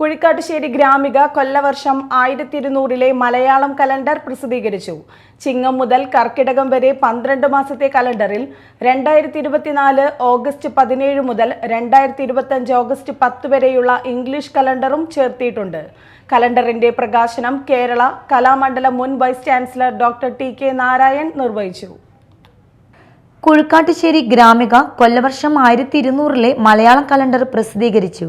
കുഴിക്കാട്ടുശ്ശേരി ഗ്രാമിക കൊല്ലവർഷം ആയിരത്തി ഇരുന്നൂറിലെ മലയാളം കലണ്ടർ പ്രസിദ്ധീകരിച്ചു. ചിങ്ങം മുതൽ കർക്കിടകം വരെ പന്ത്രണ്ട് മാസത്തെ കലണ്ടറിൽ രണ്ടായിരത്തി ഇരുപത്തിനാല് ഓഗസ്റ്റ് പതിനേഴ് മുതൽ രണ്ടായിരത്തി ഇരുപത്തഞ്ച് ഓഗസ്റ്റ് പത്ത് വരെയുള്ള ഇംഗ്ലീഷ് കലണ്ടറും ചേർത്തിയിട്ടുണ്ട്. കലണ്ടറിന്റെ പ്രകാശനം കേരള കലാമണ്ഡലം മുൻ vice chancellor doctor T K Narayan നിർവഹിച്ചു. കുഴിക്കാട്ടുശ്ശേരി ഗ്രാമിക കൊല്ലവർഷം ആയിരത്തി ഇരുന്നൂറിലെ മലയാളം കലണ്ടർ പ്രസിദ്ധീകരിച്ചു.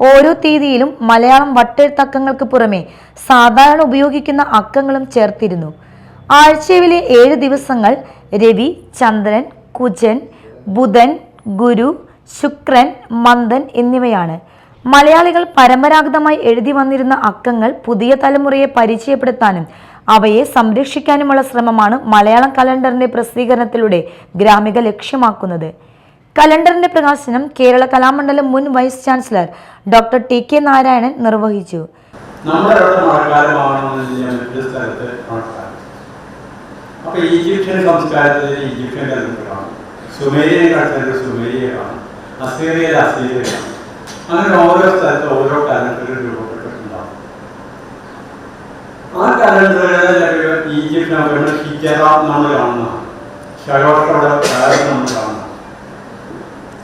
ഓരോ തീയതിയിലും മലയാളം വട്ടെഴുത്തക്കങ്ങൾക്ക് പുറമെ സാധാരണ ഉപയോഗിക്കുന്ന അക്കങ്ങളും ചേർത്തിരുന്നു. ആഴ്ചയിലെ ഏഴ് ദിവസങ്ങൾ രവി ചന്ദ്രൻ കുജൻ ബുധൻ ഗുരു ശുക്രൻ മന്ദൻ എന്നിവയാണ്. മലയാളികൾ പരമ്പരാഗതമായി എഴുതി വന്നിരുന്ന അക്കങ്ങൾ പുതിയ തലമുറയെ പരിചയപ്പെടുത്താനും അവയെ സംരക്ഷിക്കാനുമുള്ള ശ്രമമാണ് മലയാളം കലണ്ടറിന്റെ പ്രസിദ്ധീകരണത്തിലൂടെ ഗ്രാമിക ലക്ഷ്യമാക്കുന്നത്. കലണ്ടറിന്റെ പ്രകാശനം കേരള കലാമണ്ഡലം മുൻ vice chancellor doctor T K Narayanan നിർവഹിച്ചു. നമ്മുടെ അപ്പൊ ഈജിപ്ഷ്യൻ സംസ്കാരത്തിൽ ഈജിപ്ഷ്യൻ അങ്ങനെ ഓരോ സ്ഥലത്ത് ഓരോ കലണ്ടറുകൾ രൂപപ്പെട്ടിട്ടുണ്ടാവും ആ കലണ്ടറുകളിൽ ഈജിപ്റ്റ് നമ്മുടെ ഹിജറ നമ്മൾ ഷലോട്ടോടെ നമ്മൾ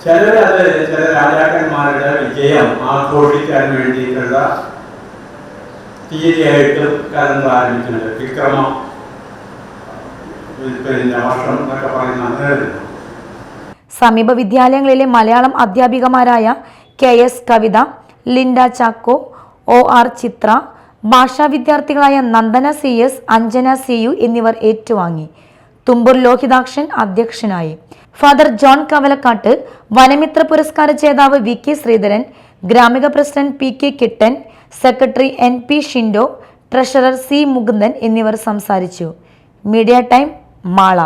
ചിലർ അത് ചില രാജാക്കന്മാരുടെ വിജയം ആഘോഷിക്കാൻ വേണ്ടിയിട്ടുള്ള തീയതിയായിട്ട് കലണ്ടർ ആരംഭിക്കുന്നത് വിക്രമ പിന്നെ വർഷം എന്നൊക്കെ പറയുന്ന അങ്ങനെ സമീപ വിദ്യാലയങ്ങളിലെ Malayalam അധ്യാപികമാരായ K S Kavitha Linda Chacko O R Chithra ഭാഷാ വിദ്യാർത്ഥികളായ Nandana C S Anjana C U എന്നിവർ ഏറ്റുവാങ്ങി. തുമ്പൂർ ലോഹിതാക്ഷൻ അധ്യക്ഷനായി. ഫാദർ ജോൺ കവലക്കാട്ട് വനമിത്ര പുരസ്കാര ജേതാവ് V K Sreedharan Gramika president P K Kittan secretary N P Shindo treasurer C Mukundan എന്നിവർ സംസാരിച്ചു. Media time Mala.